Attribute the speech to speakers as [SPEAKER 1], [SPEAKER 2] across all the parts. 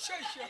[SPEAKER 1] Şey ya.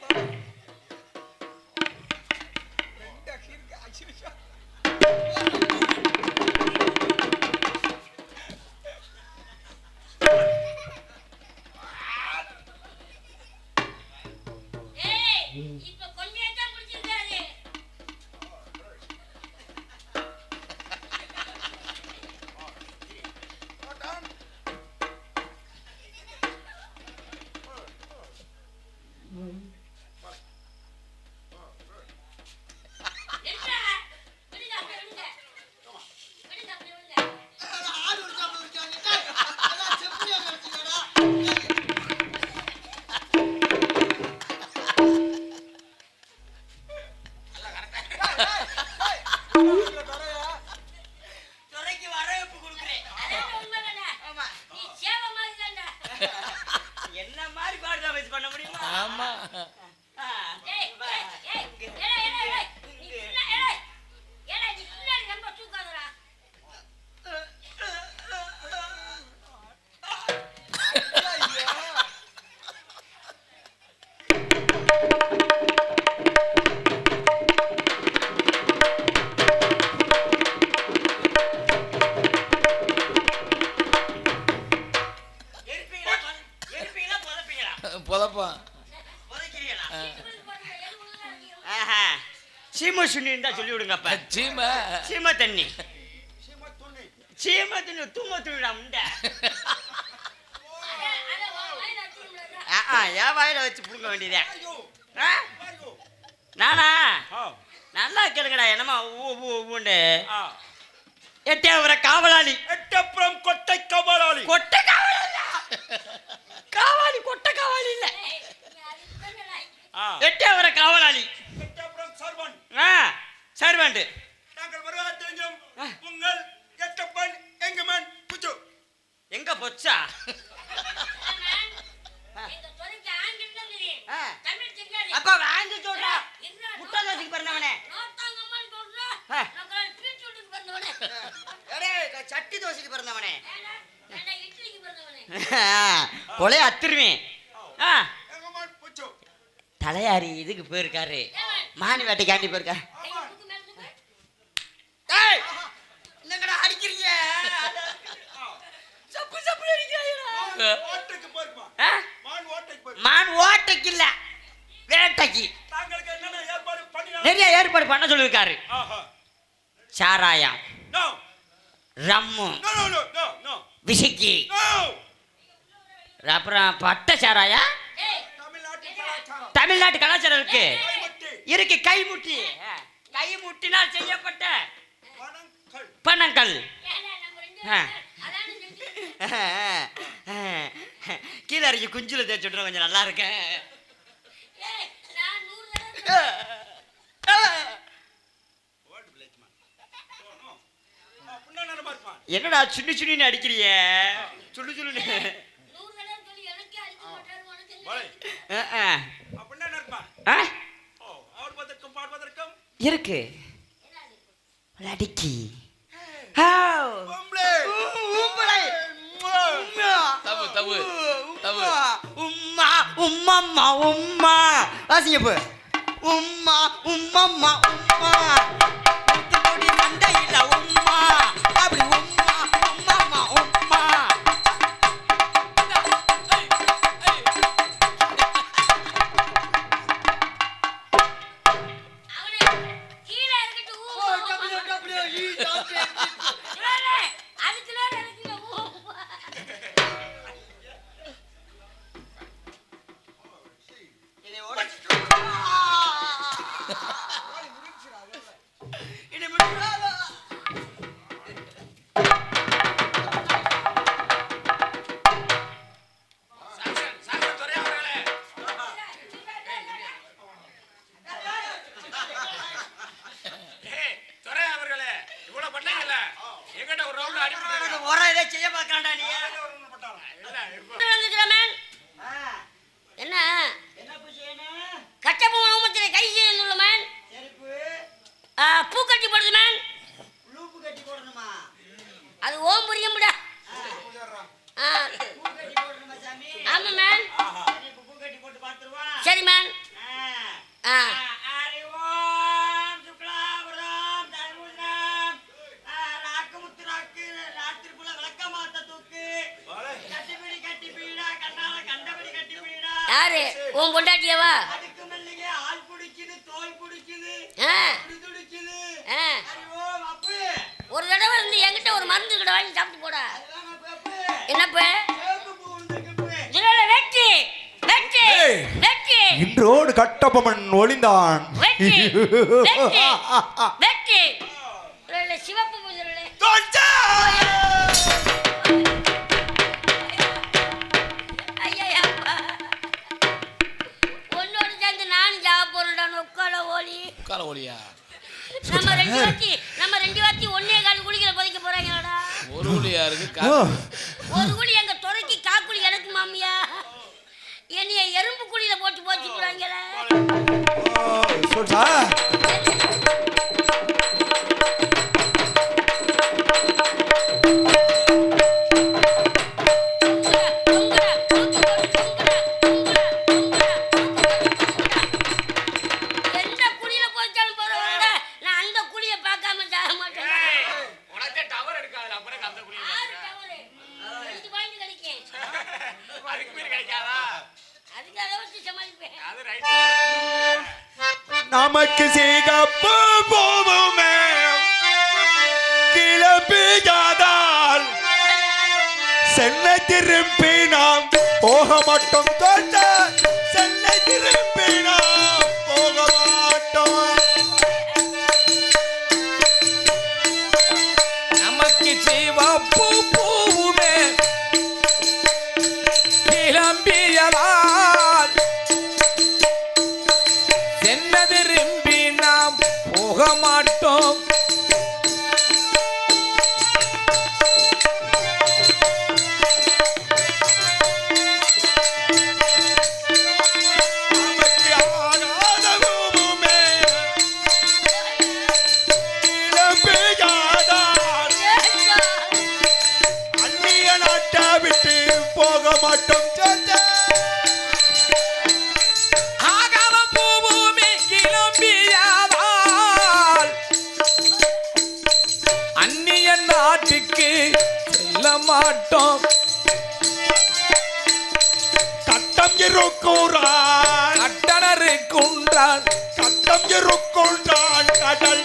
[SPEAKER 1] தான்
[SPEAKER 2] சொல்லி விடுங்க அப்ப
[SPEAKER 3] சீமை.
[SPEAKER 2] சீம தண்ணி.
[SPEAKER 4] சீமா துணி.
[SPEAKER 2] சீம தண்ணி தூம துணிடா முண்டை.
[SPEAKER 1] உன் வாயில வச்சுக்கணும்ல.
[SPEAKER 2] ஆ, ஆ, என் வாயில வச்சு புடுங்க வேண்டியதே. நானா? நல்லா கேளுங்கடா என்னமா ஊ ஊ ஊண்டு
[SPEAKER 4] ஆ.
[SPEAKER 2] எட்டே காவலாளி.
[SPEAKER 4] எட்டப்புறம் கொட்டை கபாலாளி
[SPEAKER 2] கொட்டை காவலாளியா காவாலி கொட்டை காவாலி இல்ல.
[SPEAKER 1] ஏய், நீ அதுக்கு தானடா.
[SPEAKER 4] ஆ.
[SPEAKER 2] எட்டே காவலாளி. சர்வெண்ட்
[SPEAKER 4] நாங்கள் வருவதாக தெரிஞ்சும். உங்கள் எட்டப்பன் எங்குமன் புச்சு.
[SPEAKER 2] எங்க பொச்சா. அப்ப வாங்கி சொல்றா. முட்டை தோசைக்கு பிறந்தவனே சட்டி தோசைக்கு பிறந்தவனே. கொலைய அத்துருவேன். ஆ.
[SPEAKER 4] எங்குமன் புச்சு.
[SPEAKER 2] தலையாரி இதுக்கு போயிருக்காரு. மானி வேட்டைக்காண்டி போயிருக்கா.
[SPEAKER 4] மான் ஓட்டைக்கு
[SPEAKER 2] இல்ல வேட்டைக்கு நிறைய ஏற்பாடு பண்ண சொல்லியிருக்காரு. சாராயம்.
[SPEAKER 4] No
[SPEAKER 2] rum.
[SPEAKER 4] No no no no no
[SPEAKER 2] whisky.
[SPEAKER 4] No
[SPEAKER 2] அப்புறம் பட்டை சாராயா?
[SPEAKER 4] தமிழ்நாட்டு கலாச்சாரம்.
[SPEAKER 2] இருக்கு.
[SPEAKER 4] கைமுட்டி
[SPEAKER 2] இருக்கு கைமுட்டி கை முட்டினால் செய்யப்பட்ட
[SPEAKER 4] பணங்கள்
[SPEAKER 2] கீழே இறக்கி குஞ்சுல தேய்ச்சி விட்றேன் கொஞ்சம் நல்லா இருக்கேன் என்னடா சுண்ணி சுண்ணின்னு அடிக்கிறிய?
[SPEAKER 1] தடவை சொல்லி எனக்கே அடிக்க
[SPEAKER 2] ஆ? உம்பளை.
[SPEAKER 3] தப்பு, தப்பு, தப்பு.
[SPEAKER 2] உம்மா உம்மம்மா உம்மா. வாசிங்க உம்மா உம்மம்மா உம்மா. முத்துக்குடி மண்டையில உம்மா. அப்படி உம்மா உம்மம்மா உம்மா.
[SPEAKER 1] அவனை கீழே இறக்கிட்டு ஆ.
[SPEAKER 2] ஐயோ அப்பு.
[SPEAKER 1] ஒரு தடவை வந்து என்கிட்ட ஒரு மருந்து கடை வாங்கி சாப்பிட்டு போடா. என்னப்ப? வெட்டி
[SPEAKER 5] ஏய்.
[SPEAKER 1] வெட்டி.
[SPEAKER 5] இன்றோடு கட்டபொம்மன் ஒளிந்தான்.
[SPEAKER 1] வெட்டி. ஓலி
[SPEAKER 3] கால ஒளியா
[SPEAKER 1] நம்ம ரெண்டு வாத்தி நம்ம ரெண்டு வாத்தி ஒன்னே கால் குளிக்கல புதைக்க போறாங்களாடா.
[SPEAKER 3] ஒரு ஒளியா இருக்கு
[SPEAKER 1] ஒரு குழி எங்க துறைக்கு காக்குழி எனக்கு மாமியா. என்னைய எறும்பு குழியில போட்டு போச்சு போறாங்களே
[SPEAKER 5] நமக்கு சிகப்பு போவுமே. கிளம்பியாதால் சென்னை திரும்பி நாம் போக மாட்டோம் தோட்ட மாட்டோம். கட்டம் இருக்குறான்
[SPEAKER 3] கட்டணரு குன்றான்
[SPEAKER 5] கட்டம் இருக்குன்றான் கடல்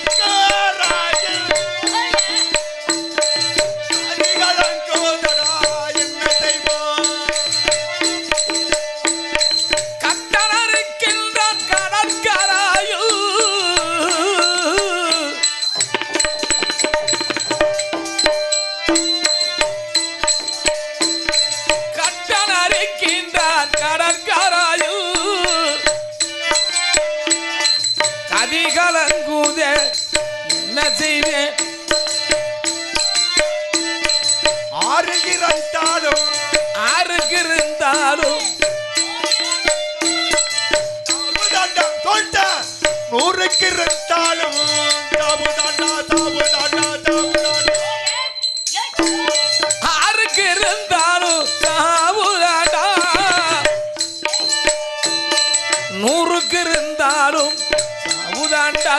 [SPEAKER 5] என்ன
[SPEAKER 3] செய்வேன்
[SPEAKER 5] ஆறு இருந்தாலும்
[SPEAKER 3] ஆருக்கு இருந்தாலும்
[SPEAKER 5] தாமுதாண்டா தொண்ட. நூறுக்கு இருந்தாலும் தாமுதாண்டா தாமுதாண்டா தாமுதாண்டா.
[SPEAKER 3] ஆருக்கு இருந்தாலும் சாவுதாடா நூறுக்கு இருந்தாலும் சாவுதாண்டா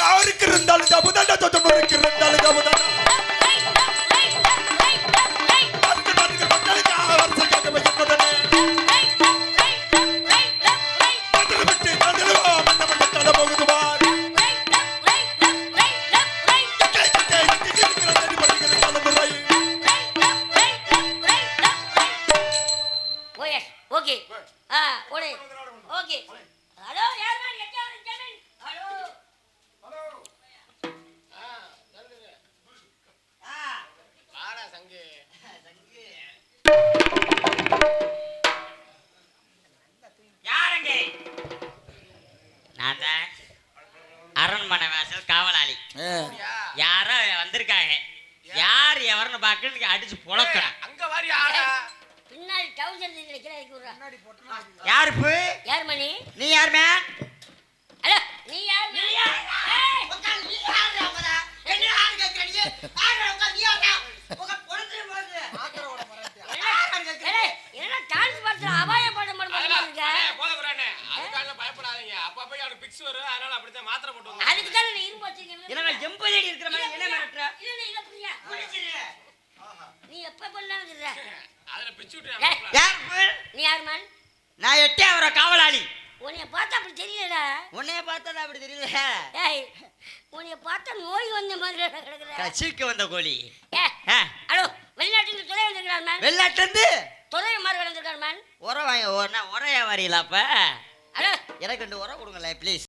[SPEAKER 5] யாருக்கு இருந்தாலும் தாமுதாண்டா
[SPEAKER 1] ஓகே. ஆ ஓடு. ஓகே. ஹலோ யார் மேன் எட்டாவது ஜமீன் ஹலோ.
[SPEAKER 6] வாடா சங்கு.
[SPEAKER 2] யாருங்க? நான் தான் அரண்மனை வாசல் காவலாளி. யாரோ வந்திருக்காங்க. யார் எவர்னு பார்க்கறதுக்கு அடிச்சு புழக்கிறேன்
[SPEAKER 6] அங்க வாரியா?
[SPEAKER 2] யாரு
[SPEAKER 1] யார் மணி?
[SPEAKER 2] நீ யார் மேன்
[SPEAKER 1] நீ யார் மேன்
[SPEAKER 2] நான் எட்டே அவரை காவலாளி.
[SPEAKER 1] உன்னைய பார்த்தா அப்படி தெரியலடா.
[SPEAKER 2] உன்னைய பார்த்தா அப்படி தெரியல.
[SPEAKER 1] ஏய் உன்னைய பார்த்தா நோய் வந்த மாதிரி கிடக்குற
[SPEAKER 2] கட்சிக்கு வந்த கோழி.
[SPEAKER 1] ஹலோ வெளிநாட்டுல துறை வந்திருக்கிறார் மேன்
[SPEAKER 2] வெளிநாட்டுலேருந்து?
[SPEAKER 1] துறை மாதிரி வந்திருக்கார் மேன்
[SPEAKER 2] உரம் வாங்க உரம் உரையா வரீங்களா அப்ப?
[SPEAKER 1] ஹலோ
[SPEAKER 2] எனக்கு ரெண்டு உரம் கொடுங்களேன் ப்ளீஸ்